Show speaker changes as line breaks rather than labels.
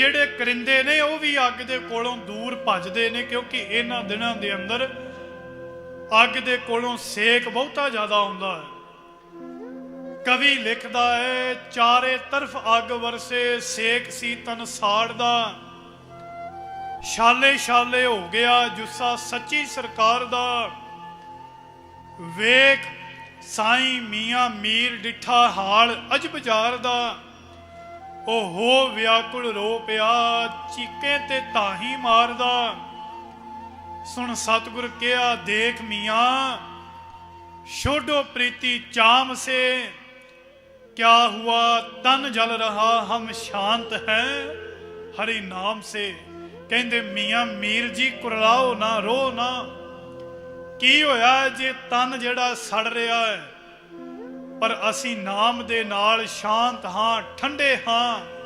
ਜਿਹੜੇ ਕਰਿੰਦੇ ਨੇ, ਉਹ ਵੀ ਅੱਗ ਦੇ ਕੋਲੋਂ ਦੂਰ ਭੱਜਦੇ ਨੇ, ਕਿਉਂਕਿ ਇਹਨਾਂ ਦਿਨਾਂ ਦੇ ਅੰਦਰ ਅੱਗ ਦੇ ਕੋਲੋਂ ਸੇਕ ਬਹੁਤਾ ਜ਼ਿਆਦਾ ਆਉਂਦਾ ਹੈ। ਕਵੀ ਲਿਖਦਾ ਹੈ, ਚਾਰੇ ਤਰਫ ਅੱਗ ਵਰਸੇ, ਸੇਕ ਸੀ ਤਨ ਸਾੜਦਾ। ਛਾਲੇ ਛਾਲੇ ਹੋ ਗਿਆ, ਜੁੱਸਾ ਸੱਚੀ ਸਰਕਾਰ ਦਾ। ਵੇਖ, ਸਾਈਂ ਮੀਆਂ ਮੀਰ ਡਿੱਠਾ ਹਾਲ ਅਜਬ ਜਾਰ ਦਾ। ਉਹ ਹੋ ਵਿਆਕੁਲ ਰੋ ਪਿਆ ਚੀਕੇ ਤੇ ਤਾਹੀ ਮਾਰਦਾ। ਸੁਣ ਸਤਗੁਰ ਕਿਹਾ ਦੇਖ ਮੀਆਂ, ਛੋਡੋ ਪ੍ਰੀਤੀ ਚਾਮ ਸੇ। ਕਿਆ ਹੁਆ, ਤਨ ਜਲ ਰਹਾ, ਹਮ ਸ਼ਾਂਤ ਹੈ ਹਰੀ ਨਾਮ ਸੇ। ਕਹਿੰਦੇ ਮੀਆਂ, ਮੀਰ ਜੀ ਕੁਰਲਾਓ ਨਾ, ਰੋ ਨਾ। ਕੀ ਹੋਇਆ ਜੇ ਤਨ ਜਿਹੜਾ ਸੜ ਰਿਹਾ ਹੈ? ਪਰ ਅਸੀਂ ਨਾਮ ਦੇ ਨਾਲ ਸ਼ਾਂਤ ਹਾਂ ਠੰਡੇ ਹਾਂ।